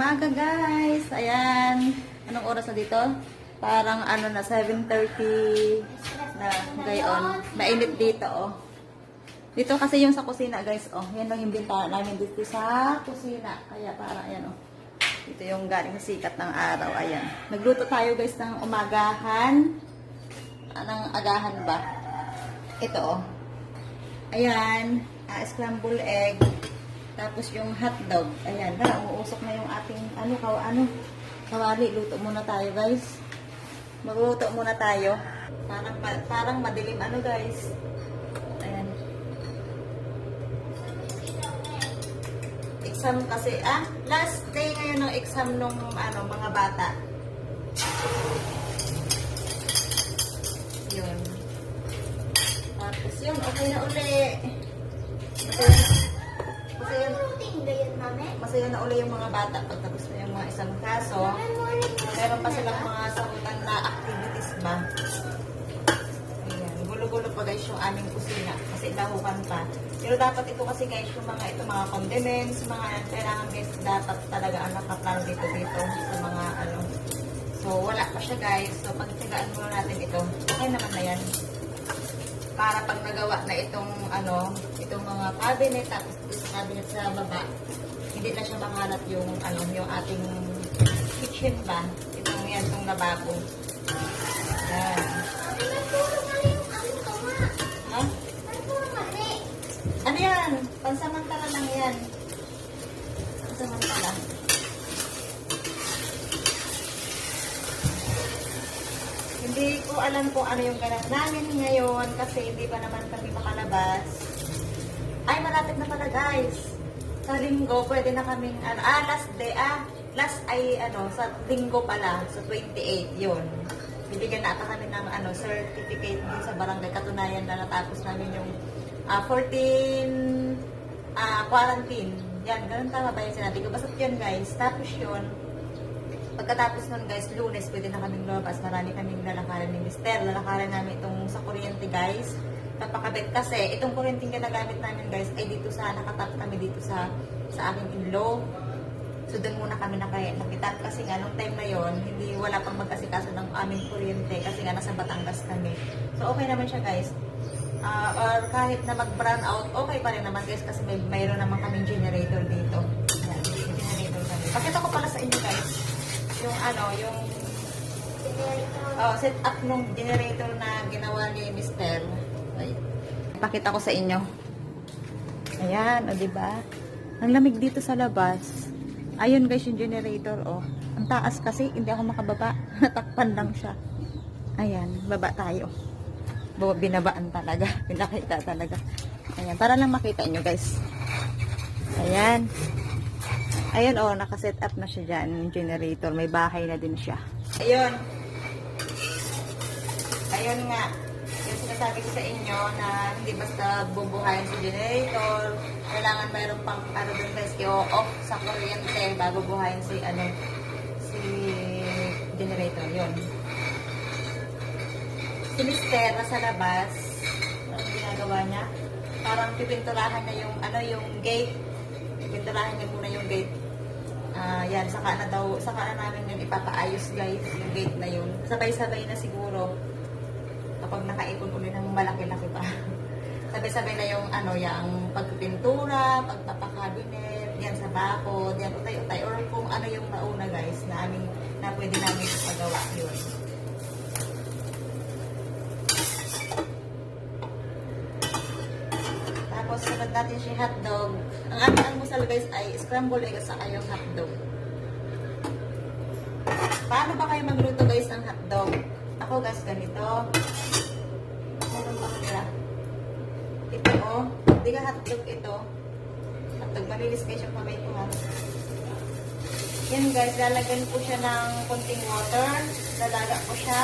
umaga guys. Ayan. Anong oras na dito? Parang ano na, 7.30 na gayon. Mainit dito oh. Dito kasi yung sa kusina guys oh. Yan lang yung bintana namin dito sa kusina. Kaya parang ayan oh. Ito yung galing sikat ng araw. Ayan. Nagluto tayo guys ng umagahan. Anong agahan ba? Ito oh. Ayan. ah, scrambled egg. Tapos yung hotdog. Ayan. Na, umuusok na yung ating ano, kaw, ano. Kawali. Luto muna tayo guys. Magluto muna tayo. Parang, pa- parang madilim ano guys. Ayan. Exam kasi, ah, last day ngayon ng exam nung ano, mga bata. Yun. Tapos yun, okay na uli. Masaya, Routine ba yun, mami? Masaya na uli yung mga bata pag tapos na yung mga isang kaso. Meron pa silang mga sagutan na activities ba? Ayan, gulo-gulo pa guys yung aming kusina kasi dahukan pa. Pero dapat ito kasi guys, yung mga ito mga condiments, mga kailangan guys, dapat talaga ang nakaplan dito dito sa mga ano. So, wala pa siya guys. So, pagtsagaan muna natin ito. Okay naman na yan. Para pag nagawa na itong ano, itong mga cabinet, tapos sa cabinet sa baba, hindi na siya makalat yung ano, yung ating kitchen ba? Itong yan, itong lababo. Yan. Ha? Ano yan? Pansamantala lang yan. Pansamantala. Hindi ko alam kung ano yung ganap namin ngayon kasi hindi pa naman kami makalabas. Ay, malapit na pala guys. Sa linggo, pwede na kaming, ano, ah, last day, ah, last ay, ano, sa linggo pala, sa 28, yun. Bibigyan na kami ng, ano, certificate din sa barangay. Katunayan na natapos namin yung ah, 14 ah, quarantine. Yan, ganun tama ba yung sinabi ko? Basta yun guys. Tapos yun, Pagkatapos nun guys, lunes, pwede na kaming lumabas. Marami kaming lalakaran ni Mister. Lalakaran namin itong sa kuryente guys. Napakabit kasi, itong kuryente ginagamit namin guys, ay dito sa, nakatap kami dito sa sa aking in-law. So doon muna kami naka, nakitap kasi nga nung time na yon hindi wala pang magkasikaso ng aming kuryente kasi nga nasa Batangas kami. So okay naman siya guys. Ah, or kahit na mag-brown out, okay pa rin naman guys kasi may mayroon naman kaming generator dito. Yan, may generator kami. Pakita ko pala sa inyo guys yung ano, yung oh, set up nung generator na ginawa ni Mr. Pakita ko sa inyo. Ayan, o diba? Ang lamig dito sa labas. Ayun guys yung generator, oh. Ang taas kasi, hindi ako makababa. Natakpan lang siya. Ayan, baba tayo. Binabaan talaga. Pinakita talaga. Ayan, para lang makita nyo guys. Ayan. Ayun, oh, nakaset up na siya dyan, yung generator. May bahay na din siya. Ayun. Ayun nga. Sinasabi ko sa inyo na hindi basta bubuhayin si generator. Kailangan mayroon pang ano dun guys, i-off sa kuryente bago buhayin si ano si generator. Yun. Si Mister nasa labas. Ano ginagawa niya? Parang pipinturahan niya yung ano yung gate pinturahan niya muna yung gate. Ah, yan, saka na daw, saka na namin yung ipapaayos guys, yung gate na yun. Sabay-sabay na siguro kapag nakaipon ulit ng malaki-laki pa. Sabay-sabay na yung ano, yung pagpipintura, pagpapakabinet, yan sa bakod, yan utay-utay, or kung ano yung nauna guys, na aming, na pwede namin ipagawa yun. Tapos, sunod natin si hotdog. Ang aming almusal guys ay scrambled egg at saka yung hotdog. Paano ba kayo magluto guys ng hotdog? Ako guys, ganito. Meron pa nila. Ito oh. Hindi ka hotdog ito. Hotdog, malinis guys yung kamay ko ha. Yan guys, lalagyan ko siya ng konting water. Lalaga ko siya.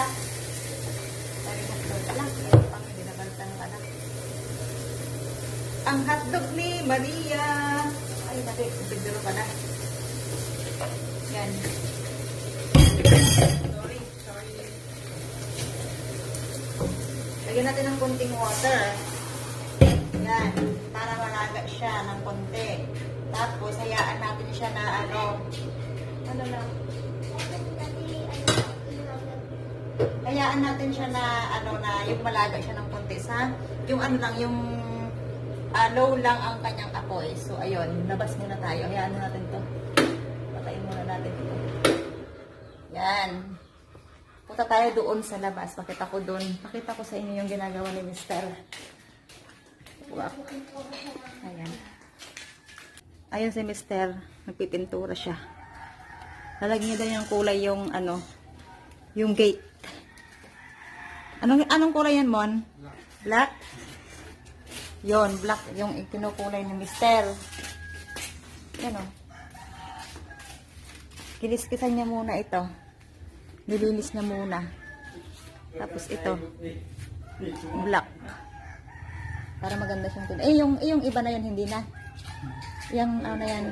Sorry, hotdog pala. Meron pang binabaltan ka na ang hotdog ni Maria. Ay, naku, bigdaro pala. Yan. Sorry, Lagyan natin ng konting water. Yan, para malaga siya ng konti. Tapos, hayaan natin siya na ano, Ano lang. Hayaan natin siya na, ano na, yung malaga siya ng konti sa, yung ano lang, yung ah, low lang ang kanyang apoy. So, ayun, labas muna tayo. Hayaan na natin to. Patayin muna natin ito. Yan. Punta tayo doon sa labas. Pakita ko doon. Pakita ko sa inyo yung ginagawa ni Mr. Wow. Ayan. Ayun si Mr. Nagpipintura siya. Lalagyan niya daw yung kulay yung ano, yung gate. Anong anong kulay yan, Mon? Black? Yon, black yung kinukulay ni Mr. Yan o. Kiliskisan niya muna ito. Nilinis niya muna. Tapos ito. Black. Para maganda siyang tin. Eh, yung, eh, yung iba na yan, hindi na. Yung, ano na yan.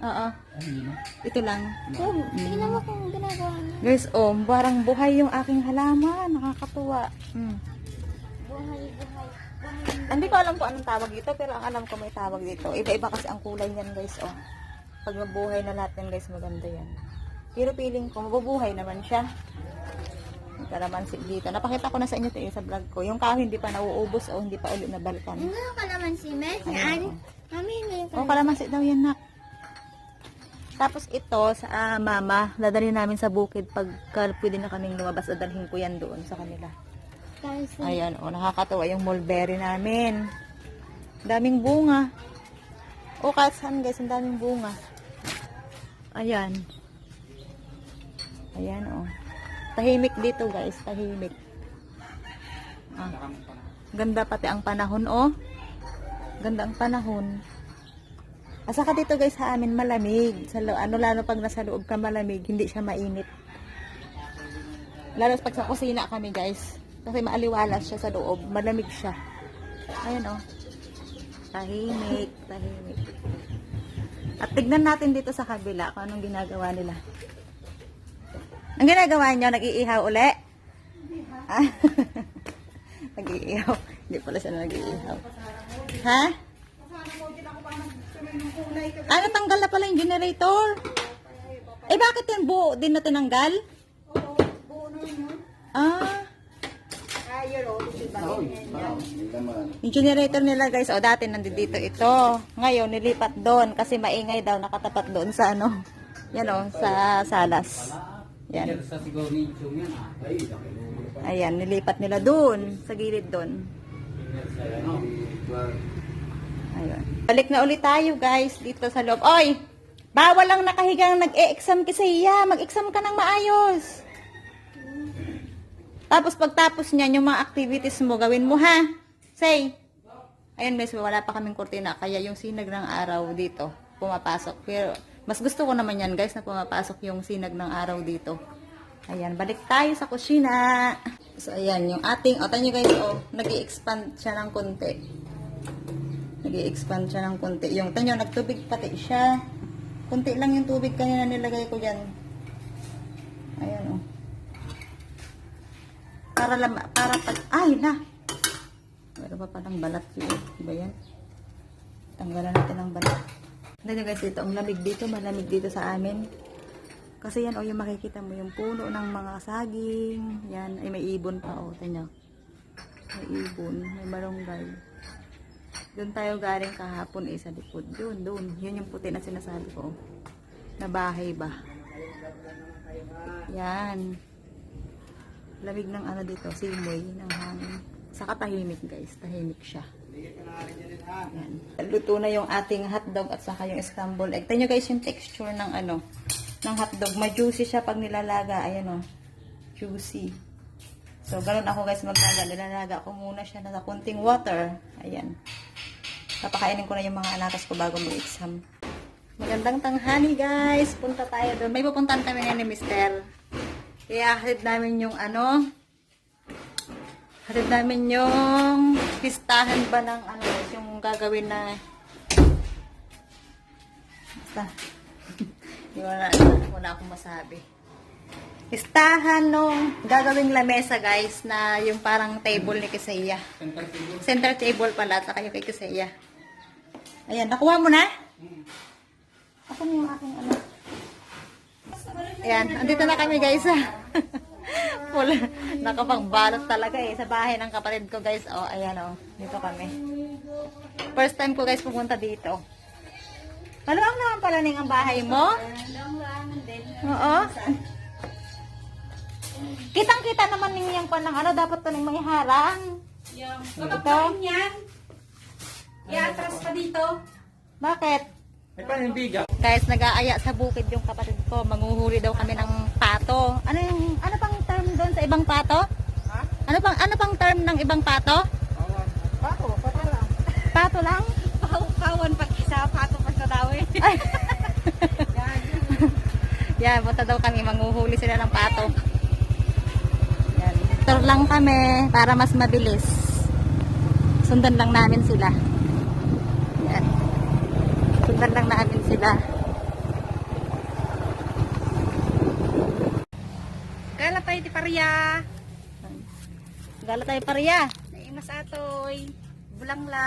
Oo. Ito lang. Oh, tingnan mo kung ginagawa niya. Guys, oh, parang buhay yung aking halaman. Nakakatuwa. Mm. Buhay, buhay, buhay. Hindi ko alam kung anong tawag dito, pero ang alam ko may tawag dito. Iba-iba kasi ang kulay niyan, guys, oh. Pag mabuhay na lahat yan, guys, maganda yan. Pero feeling ko, mabubuhay naman siya. May kalamansi dito. Napakita ko na sa inyo ito sa vlog ko. Yung kahoy hindi pa nauubos o hindi pa ulit na balkan. Ano ka naman si Mes? Yan. oh. Mami, hindi yung O, kalamansi daw yan, nak. Tapos ito, sa ah, mama, dadalhin namin sa bukid pag pwede na kaming lumabas, dadalhin ko yan doon sa kanila. Ayan, o, nakakatuwa yung mulberry namin. Daming bunga. O, kahit saan guys, ang daming bunga. Ayan. Ayan, o. Tahimik dito guys, tahimik. Ah. Ganda pati ang panahon, o. Ganda ang panahon. Asa ka dito guys sa amin malamig. Sa ano lalo pag nasa loob ka malamig, hindi siya mainit. Lalo pag sa kusina kami guys. Kasi maaliwalas siya sa loob. Malamig siya. Ayan oh. Tahimik, tahimik. At tignan natin dito sa kabila kung anong ginagawa nila. Ang ginagawa niyo, nag-iihaw uli? Ah, nag-iihaw. Hindi pala siya nag-iihaw. Ha? Ano, tanggal na pala yung generator? Eh, bakit yan buo din na tinanggal? Ah. Yung generator nila guys, o dati nandito ito. Ngayon, nilipat doon kasi maingay daw nakatapat doon sa ano. Yan o, sa salas. Yan. Ay, Ayan, nilipat nila doon, sa gilid doon. Ayun. Balik na ulit tayo guys dito sa loob. Oy! Bawal lang nakahigang nag-e-exam kasi iya. Mag-exam ka ng maayos. Tapos pagtapos niyan, yung mga activities mo, gawin mo ha. Say. Ayun guys, wala pa kaming kurtina. Kaya yung sinag ng araw dito, pumapasok. Pero mas gusto ko naman yan guys, na pumapasok yung sinag ng araw dito. Ayan, balik tayo sa kusina. So, ayan, yung ating, o, tanyo guys, oh, nag expand siya ng konti nag expand siya ng konti. Yung tanyo, nagtubig pati siya. Konti lang yung tubig kanina nilagay ko dyan. Ayan, oh. Para lam, para pag, ay na! Meron pa palang balat yun. Diba yan? Tanggalan natin ang balat. Tignan guys, dito, ang lamig dito, malamig dito sa amin. Kasi yan, oh, yung makikita mo, yung puno ng mga saging. Yan, ay may ibon pa, oh, tanyo. May ibon, may malunggay. Doon tayo galing kahapon eh, sa likod. Doon, doon. Yun yung puti na sinasabi ko. Na bahay ba? Yan. Lamig ng ano dito, simoy ng hangin. Saka tahimik guys, tahimik siya. Yan. Luto na yung ating hotdog at saka yung scrambled egg. Tignan nyo guys yung texture ng ano, ng hotdog. Ma-juicy siya pag nilalaga. Ayan o. Juicy. So, ganun ako guys maglaga. Nilalaga ko muna siya na kunting water. Ayan. Papakainin ko na yung mga anakas ko bago mag-exam. Magandang tanghali guys. Punta tayo doon. May pupuntahan kami ngayon ni Mister. Kaya hatid namin yung ano. Hatid namin yung pistahan ba ng ano. Yung gagawin na basta. Wala, wala akong masabi. Listahan nung gagawing lamesa guys na yung parang table ni Kisaya. Center table. Center table pala at yung kay Kisaya. Ayan, nakuha mo na? Ako na yung aking ano. Ayan, andito na kami guys. Full, nakapagbalot talaga eh sa bahay ng kapatid ko guys. Oh, ayan oh, dito kami. First time ko guys pumunta dito. Maluwang naman pala ning ang bahay mo. Oo. Kitang-kita naman ning yung pan ng ano, dapat to ning may harang. Yung Ito. kapag yan, i-atras pa dito. Bakit? May panindiga. Guys, nag-aaya sa bukid yung kapatid ko. Manguhuli daw kami ng pato. Ano yung ano pang doon sa ibang pato? Ano pang ano pang term ng ibang pato? Pato, pato lang. Pato lang? Kawan pag isa, pato pa sa dawi. Ay. Yan, punta daw kami. Manguhuli sila ng pato. Yan. Tour lang kami para mas mabilis. Sundan lang namin sila. Yan. Sundan lang namin sila. Pariya. Gala tayo pariya. Naimas atoy. Bulang la.